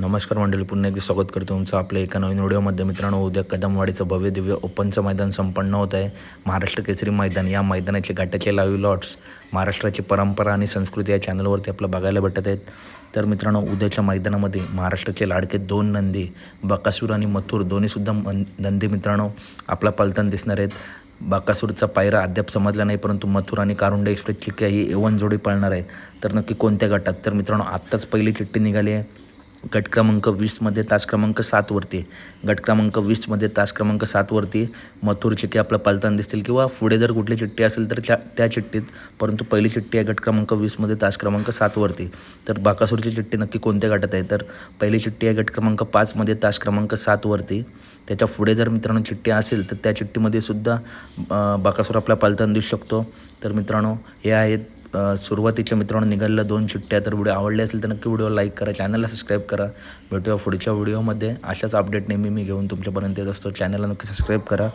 नमस्कार मंडळी पुन्हा एकदा स्वागत करतो तुमचं आपल्या एका नवीन व्हिडिओमध्ये. मित्रांनो उद्या कदमवाडीचं भव्य दिव्य ओपनचं मैदान संपन्न होत आहे. महाराष्ट्र केसरी मैदान या मैदानाचे घाटाचे लाईव्ह लॉट्स महाराष्ट्राची परंपरा आणि संस्कृती या चॅनलवरती आपल्याला बघायला भेटत आहेत. तर मित्रांनो उद्याच्या मैदानामध्ये महाराष्ट्राचे लाडके दोन नंदी बकासूर आणि मथुर दोन्हीसुद्धा मन नंदी मित्रांनो आपला पलतन दिसणार आहेत. बाकासूरचा पायरा अद्याप समजला नाही परंतु मथुर आणि कारुंडे एक्सप्रेसची काही एवन जोडी पळणार आहे. तर नक्की कोणत्या गटात? तर मित्रांनो आत्ताच पहिली चिठ्ठी निघाली आहे. गट क्रमांक वीसमध्ये तास क्रमांक सातवरती गट क्रमांक वीसमध्ये तास क्रमांक सातवरती मथुर चिठ्ठी आपलं पालताना दिसतील किंवा पुढे जर कुठली चिठ्ठी असेल तर त्या त्या चिठ्ठीत परंतु पहिली चिठ्ठी आहे गट क्रमांक वीसमध्ये तास क्रमांक सातवरती तर बाकासूरची चिठ्ठी नक्की कोणत्या गटात आहे? तर पहिली चिठ्ठी आहे गट क्रमांक पाचमध्ये तास क्रमांक सातवरती त्याच्या पुढे जर मित्रांनो चिठ्ठी असेल तर त्या चिठ्ठीमध्ये सुद्धा बाकासूर आपला पालताना दिसू शकतो. तर मित्रांनो हे आहेत सुरुवातीच्या मित्रांनो निघालेल्या दोन चिठ्ठ्या तर व्हिडिओ आवडले असेल तर नक्की व्हिडिओ लाईक करा चॅनलला सबस्क्राईब करा. भेटूया पुढच्या व्हिडिओमध्ये अशाच अपडेट नेहमी मी घेऊन तुमच्यापर्यंत येत असतो. चॅनलला नक्की सबस्क्राईब करा.